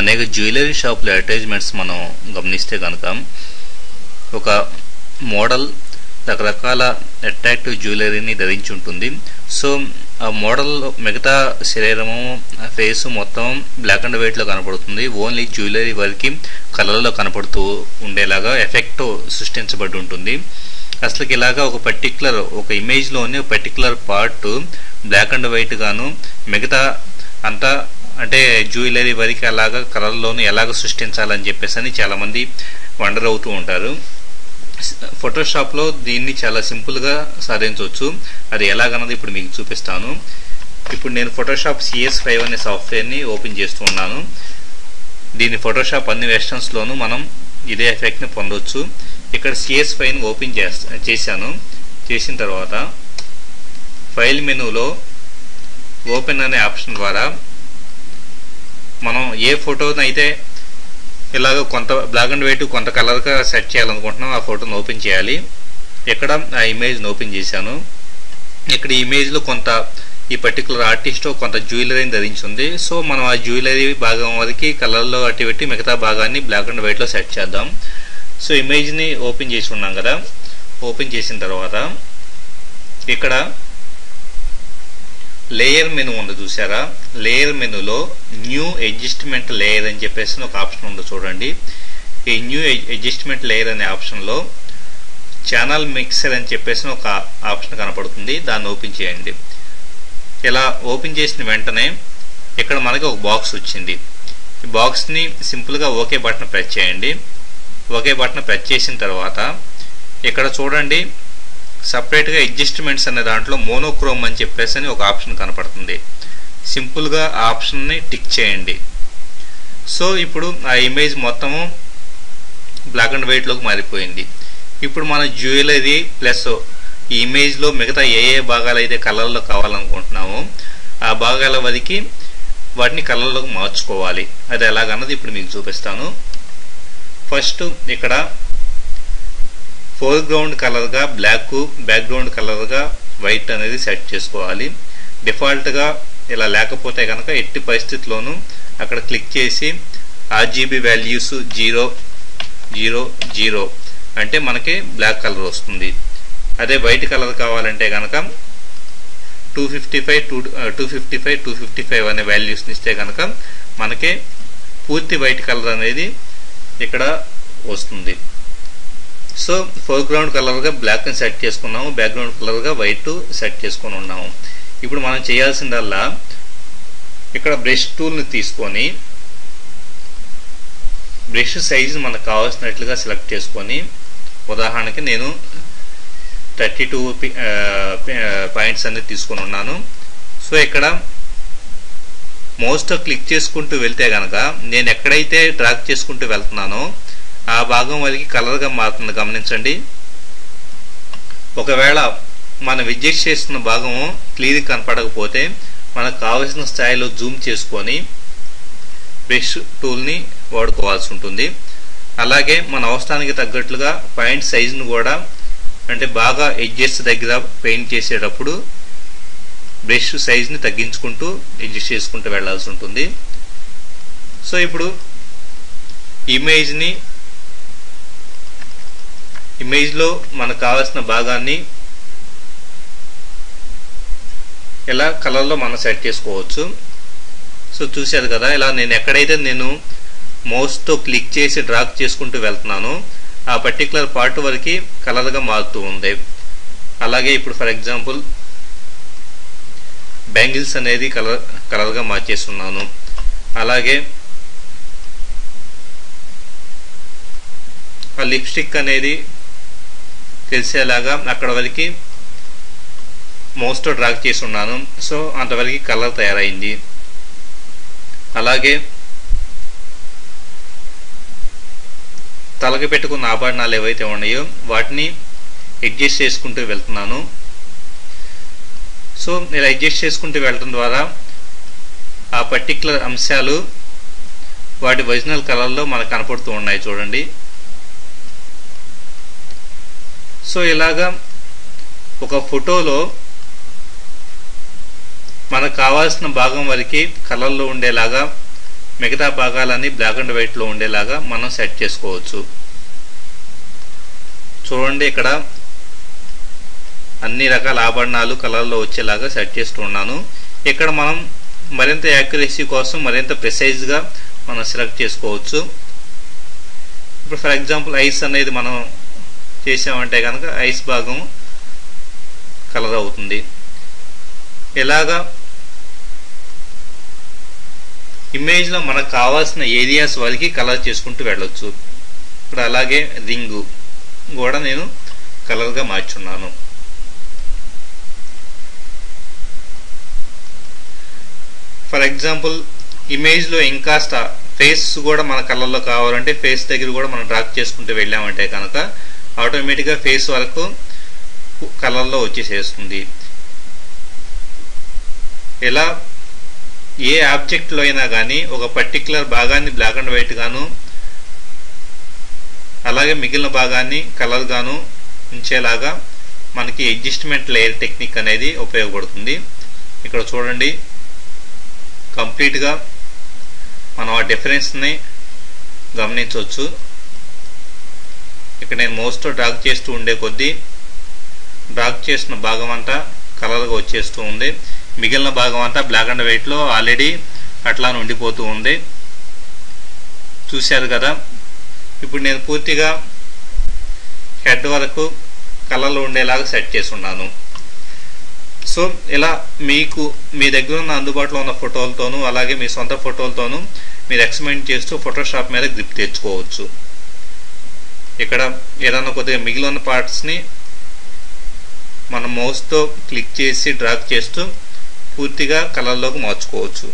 అనేక జ్యువెలరీ షాపుల అడ్వర్టైజ్మెంట్స్ మనం గమనిస్తే కనుక ఒక మోడల్ రకరకాల అట్రాక్టివ్ జ్యువెలరీని ధరించి ఉంటుంది. సో ఆ మోడల్ మిగతా శరీరము ఫేస్ మొత్తం బ్లాక్ అండ్ వైట్లో కనపడుతుంది. ఓన్లీ జ్యువెలరీ వరకు కలర్లో కనపడుతూ ఉండేలాగా ఎఫెక్ట్ సృష్టించబడి ఉంటుంది. అసలు ఇలాగా ఒక పర్టికులర్ ఒక ఇమేజ్లోని particular part black and white గాను మిగతా అంతా అంటే జ్యువెలరీ వరకు అలాగా కలర్లోను ఎలాగ సృష్టించాలని చెప్పేసి అని చాలామంది వండర్ అవుతూ ఉంటారు. ఫోటోషాప్లో దీన్ని చాలా సింపుల్గా సాధించవచ్చు. అది ఎలాగన్నది ఇప్పుడు మీకు చూపిస్తాను. ఇప్పుడు నేను ఫోటోషాప్ సిఎస్ ఫైవ్ అనే సాఫ్ట్వేర్ని ఓపెన్ చేస్తూ ఉన్నాను. దీన్ని ఫోటోషాప్ అన్ని వెర్షన్స్లోనూ మనం ఇదే ఎఫెక్ట్ని పొందవచ్చు ఇక్కడ సిఎస్ ఫైవ్ని ఓపెన్ చేస్తా చేశాను. చేసిన తర్వాత ఫైల్ మెనూలో ఓపెన్ అనే ఆప్షన్ ద్వారా మనం ఏ ఫోటోనైతే ఇలాగ కొంత బ్లాక్ అండ్ వైట్ కొంత కలర్గా సెట్ చేయాలనుకుంటున్నాం ఆ ఫోటోని ఓపెన్ చేయాలి. ఇక్కడ ఆ ఇమేజ్ని ఓపెన్ చేశాను. ఇక్కడ ఈ ఇమేజ్లో కొంత ఈ పర్టికులర్ ఆర్టిస్ట్ కొంత జ్యువెలరీని ధరించింది. సో మనం ఆ జ్యువెలరీ భాగం వరకు కలర్లో అట్టి పెట్టి మిగతా భాగాన్ని బ్లాక్ అండ్ వైట్లో సెట్ చేద్దాం. సో ఇమేజ్ని ఓపెన్ చేసి ఉన్నాం కదా. ఓపెన్ చేసిన తర్వాత ఇక్కడ లేయర్ మెను ఉంది చూసారా? లేయర్ మెనులో న్యూ అడ్జస్ట్మెంట్ లేయర్ అని చెప్పేసి ఒక ఆప్షన్ ఉంది చూడండి. ఈ న్యూ అడ్జస్ట్మెంట్ లేయర్ అనే ఆప్షన్లో ఛానల్ మిక్సర్ అని చెప్పేసి ఒక ఆప్షన్ కనపడుతుంది. దాన్ని ఓపెన్ చేయండి. ఇలా ఓపెన్ చేసిన వెంటనే ఇక్కడ మనకి ఒక బాక్స్ వచ్చింది. ఈ బాక్స్ని సింపుల్గా ఓకే బటన్ ప్రెస్ చేయండి. ఓకే బటన్ ప్రెస్ చేసిన తర్వాత ఇక్కడ చూడండి సపరేట్గా అడ్జస్ట్మెంట్స్ అనే దాంట్లో మోనోక్రోమ్ అని చెప్పేసి అని ఒక ఆప్షన్ కనపడుతుంది. సింపుల్గా ఆ ఆప్షన్ని టిక్ చేయండి. సో ఇప్పుడు ఆ ఇమేజ్ మొత్తము బ్లాక్ అండ్ వైట్లోకి మారిపోయింది. ఇప్పుడు మన జ్యువెలరీ ప్లస్ ఈ ఇమేజ్లో మిగతా ఏ ఏ భాగాలు అయితే కలర్లో కావాలనుకుంటున్నామో ఆ భాగాల వరకు వాటిని కలర్లోకి మార్చుకోవాలి. అది ఎలాగన్నది ఇప్పుడు మీకు చూపిస్తాను. ఫస్ట్ ఇక్కడ ఫోర్గ్రౌండ్ కలర్గా బ్లాక్ బ్యాక్గ్రౌండ్ కలర్గా వైట్ అనేది సెట్ చేసుకోవాలి. డిఫాల్ట్గా ఇలా లేకపోతే కనుక ఎట్టి పరిస్థితిలోనూ అక్కడ క్లిక్ చేసి RGB values zero zero zero అంటే మనకి బ్లాక్ కలర్ వస్తుంది. అదే వైట్ కలర్ కావాలంటే కనుక two fifty five two two fifty five two fifty five అనే వాల్యూస్ని ఇస్తే కనుక మనకి పూర్తి వైట్ కలర్ అనేది ఇక్కడ వస్తుంది. సో ఫోర్గ్రౌండ్ కలర్గా బ్లాక్ని సెట్ చేసుకున్నాము బ్యాక్గ్రౌండ్ కలర్గా వైట్ సెట్ చేసుకొని ఉన్నాము. ఇప్పుడు మనం చేయాల్సిందల్లా ఇక్కడ బ్రష్ టూల్ని తీసుకొని బ్రష్ సైజ్ మనకు కావాల్సినట్లుగా సెలెక్ట్ చేసుకొని ఉదాహరణకి నేను థర్టీ టూ పాయింట్స్ అనేది తీసుకొని ఉన్నాను. సో ఇక్కడ మోస్ట్ క్లిక్ చేసుకుంటూ వెళ్తే కనుక నేను ఎక్కడైతే డ్రాక్ చేసుకుంటూ వెళ్తున్నానో ఆ భాగం వలికి కలర్గా మారుతుంది. గమనించండి. ఒకవేళ మనం అడ్జస్ట్ చేస్తున్న భాగం క్లియర్గా కనపడకపోతే మనకు కావలసిన స్థాయిలో జూమ్ చేసుకొని బ్రష్ టూల్ని వాడుకోవాల్సి ఉంటుంది. అలాగే మన అవసరానికి తగ్గట్లుగా పాయింట్ సైజును కూడా అంటే బాగా ఎడ్జెస్ దగ్గర పెయింట్ చేసేటప్పుడు బ్రష్ సైజ్ని తగ్గించుకుంటూ అడ్జస్ట్ చేసుకుంటూ వెళ్ళాల్సి ఉంటుంది. సో ఇప్పుడు ఇమేజ్ని ఇమేజ్లో మనకు కావాల్సిన భాగాన్ని ఇలా కలర్లో మనం సెట్ చేసుకోవచ్చు. సో చూశారు కదా ఇలా నేను ఎక్కడైతే నేను మౌస్తో క్లిక్ చేసి డ్రాక్ చేసుకుంటూ వెళ్తున్నానో ఆ పర్టికులర్ పార్ట్ వరకు కలర్గా మారుతూ ఉంది. అలాగే ఇప్పుడు ఫర్ ఎగ్జాంపుల్ బ్యాంగిల్స్ అనేది కలర్ కలర్గా మార్చేస్తున్నాను. అలాగే ఆ లిప్స్టిక్ అనేది తెలిసేలాగా అక్కడ వరకు మౌస్తో డ్రాక్ చేసి ఉన్నాను. సో అంతవరకు కలర్ తయారైంది. అలాగే తలకి పెట్టుకున్న ఆభరణాలు ఏవైతే ఉన్నాయో వాటిని అడ్జస్ట్ చేసుకుంటూ వెళ్తున్నాను. సో ఇలా అడ్జస్ట్ చేసుకుంటూ వెళ్ళడం ద్వారా ఆ పర్టికులర్ అంశాలు వాటి ఒరిజినల్ కలర్లో మనకు కనపడుతూ ఉన్నాయి చూడండి. సో ఇలాగా ఒక ఫోటోలో మనకు కావాల్సిన భాగం వరకు కలర్లో ఉండేలాగా మిగతా భాగాలన్నీ బ్లాక్ అండ్ వైట్లో ఉండేలాగా మనం సెట్ చేసుకోవచ్చు. చూడండి ఇక్కడ అన్ని రకాల ఆభరణాలు కలర్లో వచ్చేలాగా సెట్ చేస్తున్నాను ఇక్కడ మనం మరింత యాక్యురసీ కోసం మరింత ప్రిసైజ్గా మనం సెలెక్ట్ చేసుకోవచ్చు. ఇప్పుడు ఫర్ ఎగ్జాంపుల్ ఐస్ అనేది మనం చేసామంటే కనుక ఐస్ భాగం కలర్ అవుతుంది. ఇలాగా ఇమేజ్లో మనకు కావాల్సిన ఏరియాస్ వరకు కలర్ చేసుకుంటూ వెళ్ళొచ్చు. ఇప్పుడు అలాగే రింగు కూడా నేను కలర్గా మార్చున్నాను. ఫర్ ఎగ్జాంపుల్ ఇమేజ్లో ఇంకాస్త ఫేస్ కూడా మన కలర్లో కావాలంటే ఫేస్ దగ్గర కూడా మనం డ్రాక్ చేసుకుంటూ వెళ్ళామంటే కనుక ఆటోమేటిక్గా ఫేస్ వరకు కలర్లో వచ్చేసేస్తుంది. ఇలా ఏ ఆబ్జెక్ట్లో అయినా కానీ ఒక పర్టికులర్ భాగాన్ని బ్లాక్ అండ్ వైట్ గాను అలాగే మిగిలిన భాగాన్ని కలర్ గాను ఉంచేలాగా మనకి అడ్జస్ట్మెంట్ లేయర్ టెక్నిక్ అనేది ఉపయోగపడుతుంది. ఇక్కడ చూడండి కంప్లీట్గా మనం ఆ డిఫరెన్స్ని గమనించవచ్చు. ఇక్కడ నేను మోస్ట్తో డ్రాగ్ చేస్తూ ఉండే కొద్దీ డ్రాగ్ చేసిన భాగం అంతా కలర్గా వచ్చేస్తూ ఉంది. మిగిలిన భాగం అంతా బ్లాక్ అండ్ వైట్లో ఆల్రెడీ అట్లా ఉండిపోతూ ఉంది. చూశారు కదా? ఇప్పుడు నేను పూర్తిగా హెడ్ వరకు కలర్లు ఉండేలాగా సెట్ చేసి ఉన్నాను సో ఇలా మీకు మీ దగ్గర ఉన్న అందుబాటులో ఉన్న ఫోటోలతోనూ అలాగే మీ సొంత ఫోటోలతోనూ మీరు ఎక్స్పెరిమెంట్ చేస్తూ ఫోటోషాప్ మీద గ్రిప్ తెచ్చుకోవచ్చు. ఇక్కడ ఏదైనా కొద్దిగా మిగిలిన పార్ట్స్ని మన మౌస్తో క్లిక్ చేసి డ్రాగ్ చేస్తూ పూర్తిగా కలర్లోకి మార్చుకోవచ్చు.